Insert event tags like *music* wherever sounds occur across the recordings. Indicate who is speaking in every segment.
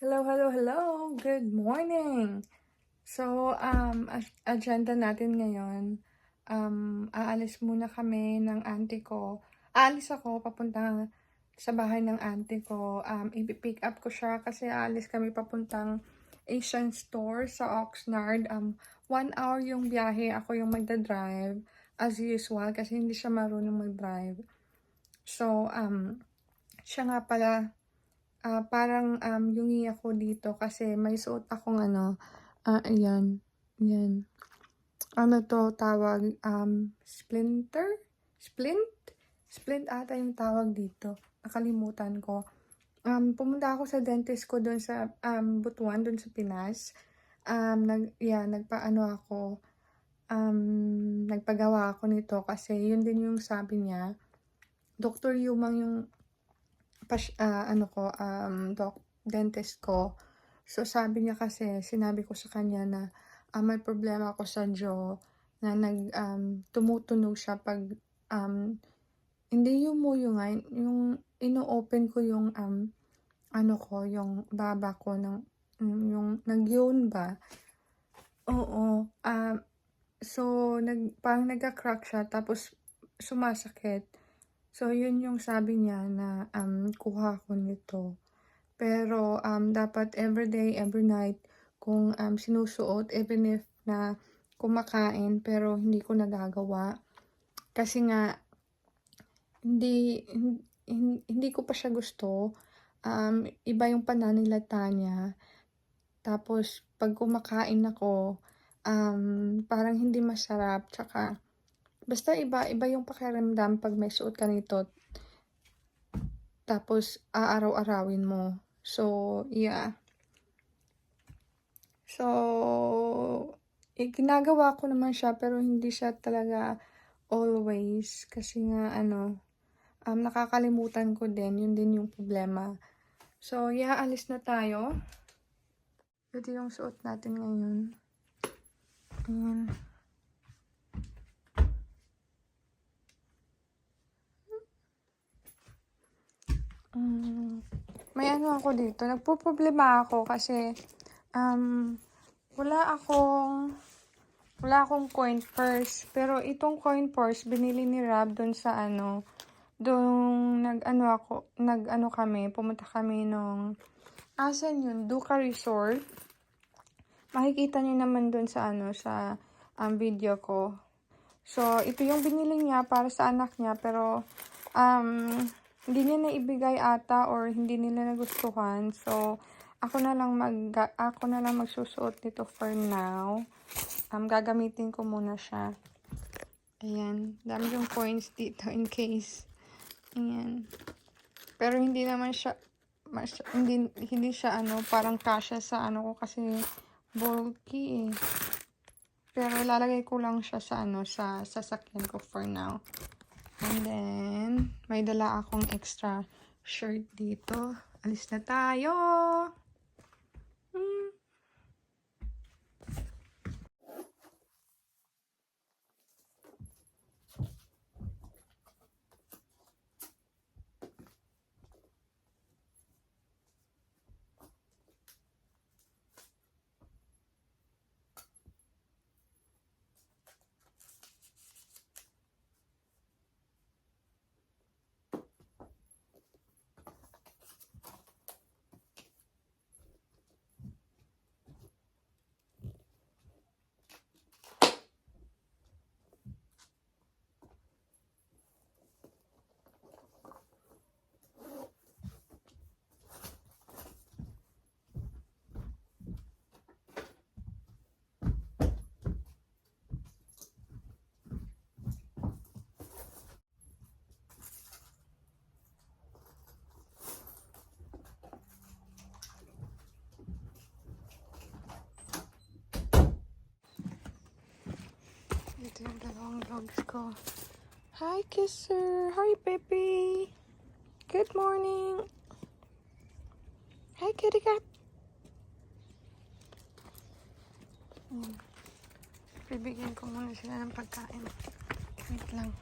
Speaker 1: Hello, hello, hello. Good morning. So, um, agenda natin ngayon, um, aalis muna kami ng auntie ko. Aalis ako papunta sa bahay ng auntie ko. Um, ipipick up ko siya kasi aalis kami papuntang Asian store sa Oxnard. Um, one hour yung biyahe. Ako yung magdadrive as usual kasi hindi siya marunong mag-drive. So, um, siya nga pala, Ah, parang um, yungi ako dito kasi may suot akong ano, ah, ayan, ayan. Ano to tawag, um, splinter? Splint? Splint ata yung tawag dito. Nakalimutan ko. Um, pumunta ako sa dentist ko doon sa um, Butuan, doon sa Pinas. Um, nag, yeah, nagpaano ako, um, nagpagawa ako nito kasi yun din yung sabi niya. Dr. Yumang yung pas, ah, ano ko, um, doc, dentist ko. So, sabi niya kasi, sinabi ko sa kanya na ah, may problema ako sa jaw na nag, um, tumutunog siya pag, um, hindi yung muyo nga, yung ino-open ko yung, um, ano ko, yung baba ko, ng, mm, yung nag ba? Oo. Um, so, nag, parang nagka-crack siya, tapos sumasakit. So, yun yung sabi niya na um, kuha ko nito. Pero, um, dapat everyday, every night, kung um, sinusuot, even if na kumakain, pero hindi ko nagagawa. Kasi nga, hindi, hindi, hindi ko pa siya gusto. Um, iba yung pananilata niya. Tapos, pag kumakain ako, um, parang hindi masarap. Tsaka, Basta iba, iba yung pakiramdam pag may suot ka nito. Tapos, aaraw-arawin mo. So, yeah. So, eh, ginagawa ko naman siya pero hindi siya talaga always. Kasi nga, ano, um, nakakalimutan ko din. Yun din yung problema. So, yeah, alis na tayo. Ito yung suot natin ngayon. Ayan. Mm, may ano ako dito, nagpo-problema ako kasi um, wala akong wala akong coin purse. Pero itong coin purse binili ni Rab doon sa ano, doon nag-ano ako, nag-ano kami, pumunta kami nung asan yun, Duca Resort. Makikita niyo naman doon sa ano, sa um, video ko. So, ito yung binili niya para sa anak niya, pero um, hindi niya naibigay ata or hindi nila nagustuhan. So, ako na lang mag ako na lang magsusuot nito for now. Um, gagamitin ko muna siya. Ayan. Dami yung coins dito in case. Ayan. Pero hindi naman siya mas, hindi, hindi siya ano, parang kasya sa ano ko kasi bulky eh. Pero lalagay ko lang siya sa ano, sa sasakyan ko for now. And then, may dala akong extra shirt dito. Alis na tayo! Ito yung dalawang dogs ko. Hi, kisser! Hi, baby! Good morning! Hi, kitty cat! Bibigyan ko muna sila ng pagkain. Wait lang.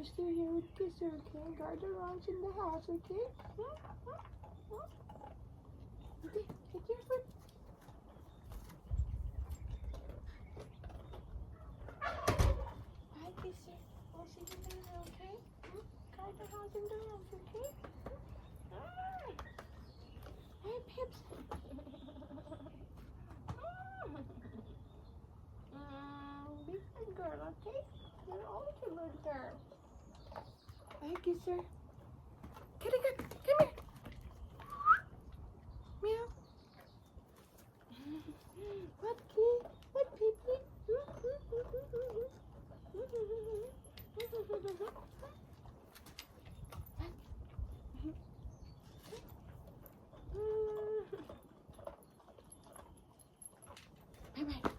Speaker 1: You're still here with Kisser, okay? Guard the wrongs in the house, okay? Okay, take your foot. Bye, Kisser. We'll see you later, okay? Guard the house in the house, okay? Hi, kisser. Kitty, good. Come here. Meow. What key? What pee pee? Bye bye.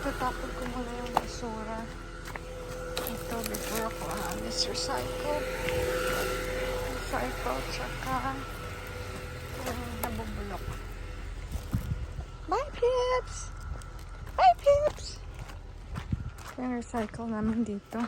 Speaker 1: Tatapon ko muna yung basura. Ito before ako aalis recycle. Recycle tsaka yung nabubulok. Bye, Pips! Bye, Pips! Ito yung recycle namin dito.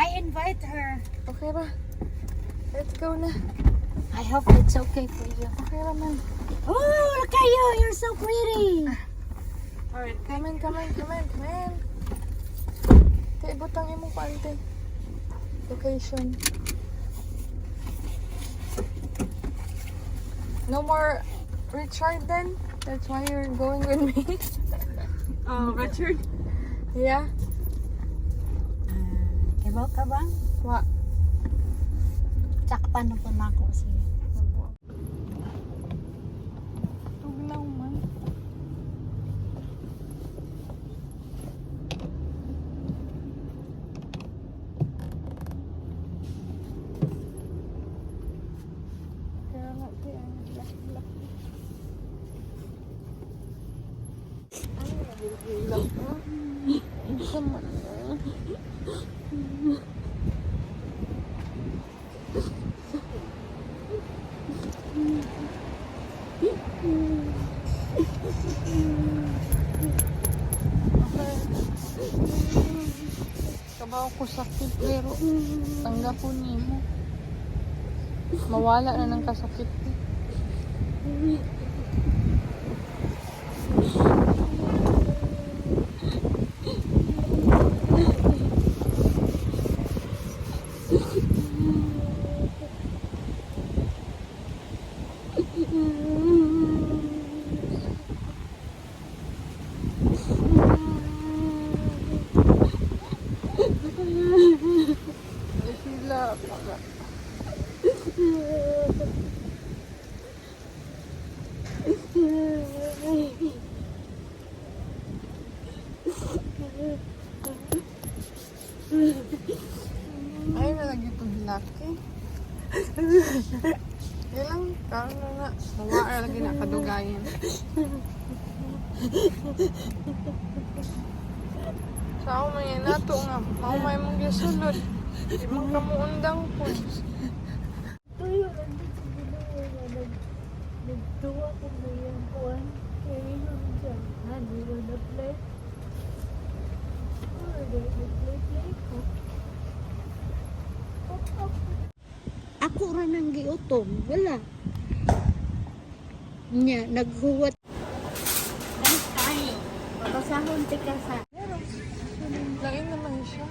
Speaker 2: I invite her.
Speaker 1: Okay ba? Let's go na.
Speaker 2: I hope it's okay for you.
Speaker 1: Okay naman.
Speaker 2: Oh, look at you. You're so pretty.
Speaker 1: Alright, come in, come in, come in, come in. Kaya butang mo pa, ante. Location. No more Richard then? That's why you're going with me? *laughs*
Speaker 2: Oh, Richard.
Speaker 1: yeah?
Speaker 2: Uh, Ibaw ka ba?
Speaker 1: Wa.
Speaker 2: Tsakpan na po na ako siya.
Speaker 1: Tugnaw man. Kaya nga, di, ang lak-lak. Ay, nagigilak ko. Ang sama na. Kabaw ko sakit pero tanggapon niyo mo. Mawala na ng kasakit ko. Sila. Ay, nalagi itong laki. Ilang taon na na. Mawa ay lagi na kadugayan. Sa ako may nato nga. Mao may mong gisulod. Di man kamuundang po.
Speaker 2: Tuyo lang din sa ginawa na nag nagtuwa ko na yung kuwan. Kaya yun siya. Ano yun na play? Ako ra nang giutom, wala. Nya, naghuwat. Ay, tayo. Babasahon ti ka sa.
Speaker 1: Lain naman siya.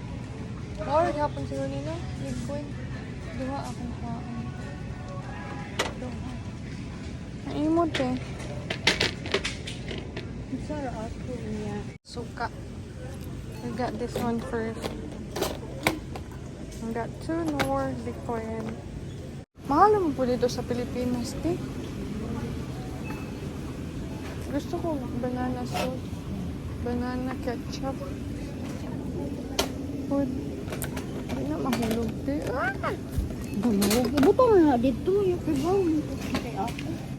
Speaker 1: Oo, gapon siguro nila. Liquid. Duha akong kaon. Duha. Naimot eh. Suka. I got this one first. I got two more liquid. Mahal naman po dito sa Pilipinas, di. Gusto ko banana sauce. Banana ketchup. Food. Hindi na mahulog, di. Ah!
Speaker 2: Damog. Ibuto nga dito. Yung kibaw. Kay ako.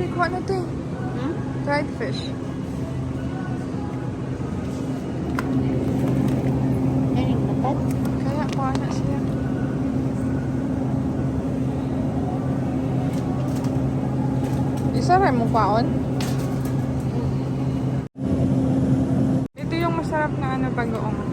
Speaker 1: take one na ting.
Speaker 2: Hmm?
Speaker 1: Dried fish.
Speaker 2: Nakat.
Speaker 1: Kaya na siya. Isa rin mo paon? Ito yung masarap na ano bagoong.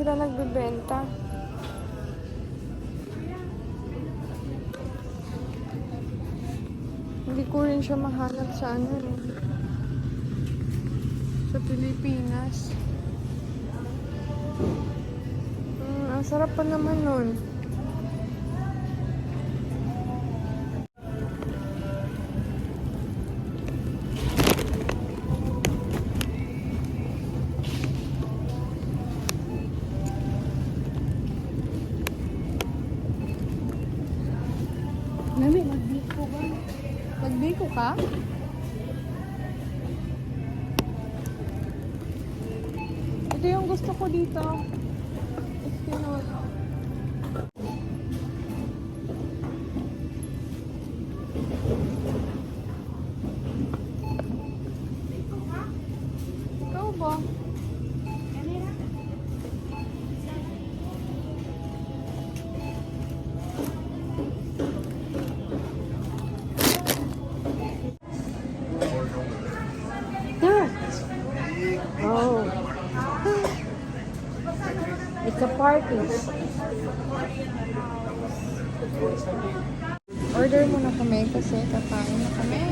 Speaker 1: Sila nagbebenta. Hindi ko rin siya mahanap sa ano eh. Sa Pilipinas. Mm, ang sarap pa naman nun. Order muna kami kasi kakain na kami.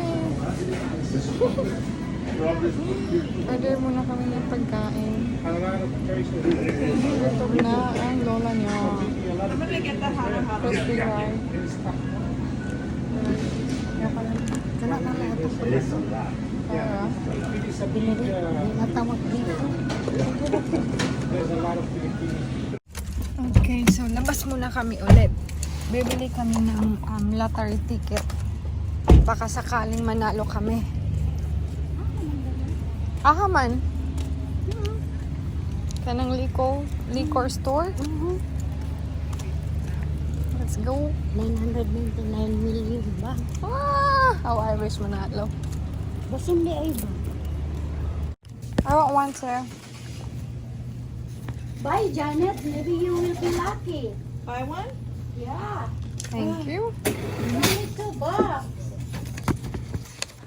Speaker 1: Order muna kami ng pagkain. Gutom na ang lola niya. Crispy rice.
Speaker 2: Kana na lahat ang puso.
Speaker 1: Para.
Speaker 2: Sa binili, natawag dito.
Speaker 1: Okay, so labas muna kami ulit. Bibili kami ng um, lottery ticket. Baka sakaling manalo kami. Aha man. Kanang liquor, liquor store.
Speaker 2: Mhm.
Speaker 1: Let's go.
Speaker 2: 999 million ba?
Speaker 1: Ah, how I wish manalo.
Speaker 2: Basta hindi ay ba?
Speaker 1: I want one, sir.
Speaker 2: Bye, Janet. Maybe you will be lucky.
Speaker 3: Buy one?
Speaker 2: Yeah.
Speaker 1: Thank you.
Speaker 2: Only two bucks.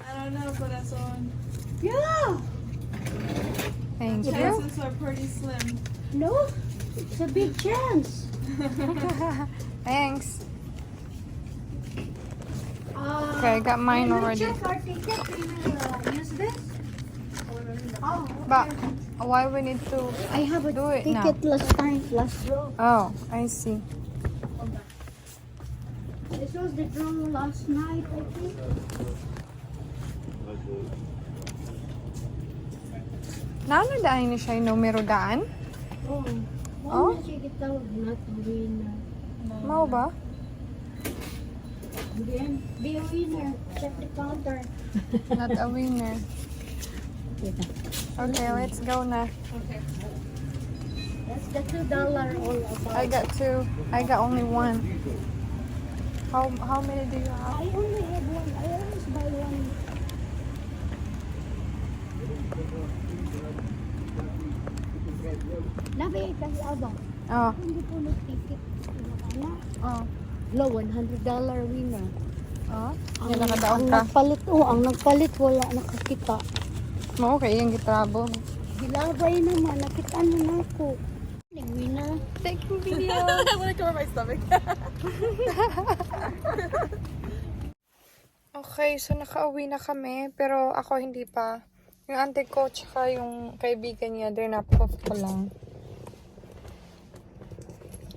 Speaker 3: I don't know, but that's on.
Speaker 2: Yeah.
Speaker 1: Thank you.
Speaker 3: Chances are pretty slim.
Speaker 2: No, it's a big chance. *laughs*
Speaker 1: Thanks.
Speaker 2: Uh,
Speaker 1: Okay, I got mine already.
Speaker 2: check our ticket. We uh, use this.
Speaker 1: But why we need to?
Speaker 2: I have a
Speaker 1: Do it now.
Speaker 2: ticket last time, last draw.
Speaker 1: Oh, I see.
Speaker 2: This was the draw last night, I think.
Speaker 1: Naano daan ni siya yung numero daan?
Speaker 2: Oh.
Speaker 1: Oh?
Speaker 2: Wala siya gitawag na winner.
Speaker 1: Mao ba?
Speaker 2: Then, be a winner. Check the counter.
Speaker 1: Not a winner. *laughs* Okay, let's go na.
Speaker 2: That's the two dollar all about.
Speaker 1: I got two. I got only one. How how many do you have?
Speaker 2: I only have one. I always buy one. Labi kasi abang.
Speaker 1: Oh,
Speaker 2: Hindi po nag-ticket.
Speaker 1: Oh,
Speaker 2: Lo, $100 winner.
Speaker 1: oh.
Speaker 2: Ang, ang nagpalit, oh, ang nagpalit wala nakakita.
Speaker 1: Mo okay yung gitrabo.
Speaker 2: Hilabay naman, nakita na na ako. Winner.
Speaker 1: Taking video.
Speaker 3: I want to cover my stomach. *laughs*
Speaker 1: Okay, so nakauwi na kami, pero ako hindi pa. Yung auntie ko, tsaka yung kaibigan niya, they're not off ko lang.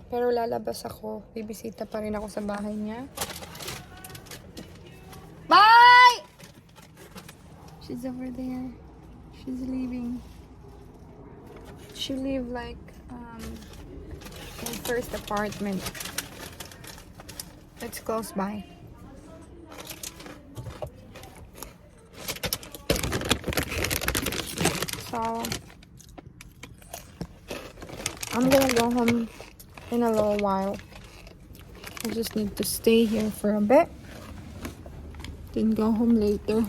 Speaker 1: Pero lalabas ako. Bibisita pa rin ako sa bahay niya. Bye! She's over there. She's leaving. She live like um in first apartment. It's close by. So I'm gonna go home in a little while. I just need to stay here for a bit. Then go home later.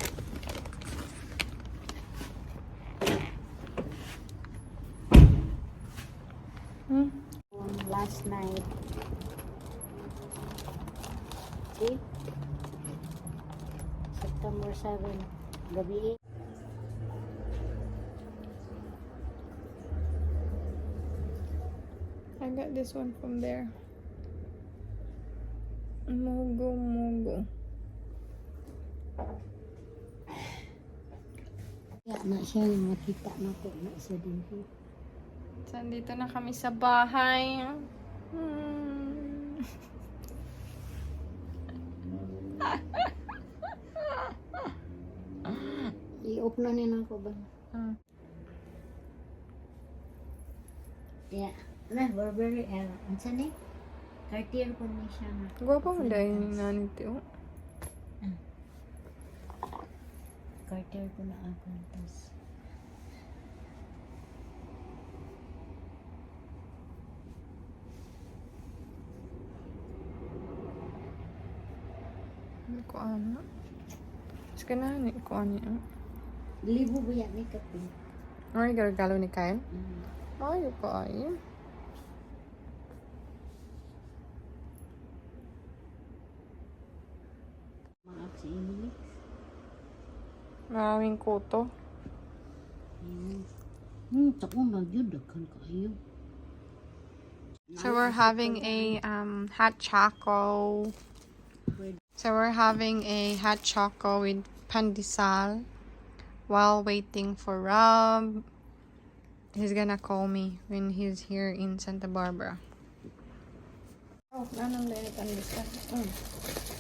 Speaker 2: Last night. See? September 7. Gabi.
Speaker 1: I got this one from there. Mugo, mugo.
Speaker 2: Kaya na siya yung makita na ko na isa din po.
Speaker 1: So, andito na kami sa bahay. Hmm.
Speaker 2: I-off na nila ako ba?
Speaker 1: Ah.
Speaker 2: Yeah. Na, Burberry, eh, ang saan eh? Cartier po niya siya na.
Speaker 1: Gwapo mo dahil yung nanito.
Speaker 2: Cartier po na ako. Tapos,
Speaker 1: Ko? Mas ganahan ko ano yan.
Speaker 2: libo ba yan eh, kape?
Speaker 1: Ay, garagalo ni.
Speaker 2: Mm.
Speaker 1: Ay, ko ay.
Speaker 2: Mga Enix.
Speaker 1: Maraming kuto.
Speaker 2: Ayan. Hmm, taon na yun, daghan kayo.
Speaker 1: So we're having a um, hot choco. So we're having a hot choco with pandesal while waiting for Rob. He's gonna call me when he's here in Santa Barbara. Oh, nanang pandesal. Mm.